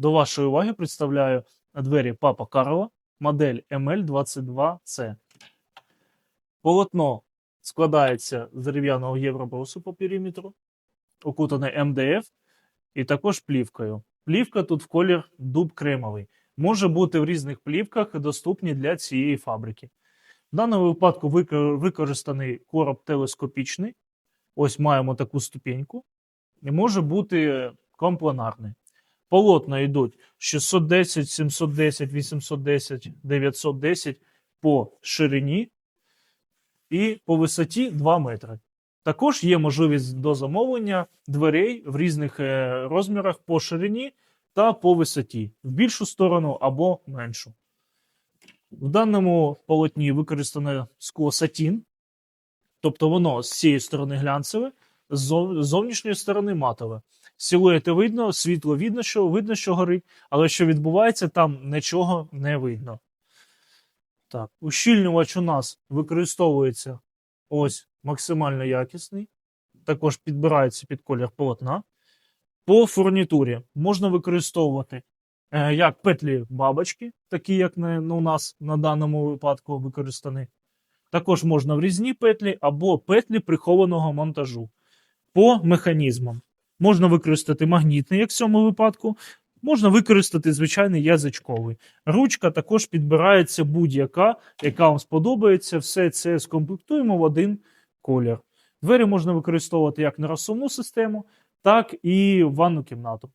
До вашої уваги представляю двері Папа Карло, модель ML22C. Полотно складається з дерев'яного євробрусу по периметру, окутане МДФ і також плівкою. Плівка тут в колір дуб кремовий. Може бути в різних плівках доступні для цієї фабрики. В даному випадку використаний короб телескопічний. Ось маємо таку ступеньку. І може бути компланарний. Полотна йдуть 610, 710, 810, 910 по ширині і по висоті 2 метри. Також є можливість до замовлення дверей в різних е, розмірах по ширині та по висоті, в більшу сторону або меншу. В даному полотні використане скло сатін, тобто воно з цієї сторони глянцеве, з зовнішньої сторони матове. Силуети видно, світло видно, що видно, що горить, але що відбувається, там нічого не видно. Так, ущільнювач у нас використовується ось максимально якісний. Також підбирається під колір полотна. По фурнітурі можна використовувати е, як петлі бабочки, такі як на, ну, у нас на даному випадку використані. Також можна врізні петлі або петлі прихованого монтажу. По механізмам можна використати магнітний, як в цьому випадку, можна використати звичайний язичковий. Ручка також підбирається будь-яка, яка вам сподобається. Все це скомплектуємо в один колір. Двері можна використовувати як на розсувну систему, так і в ванну кімнату.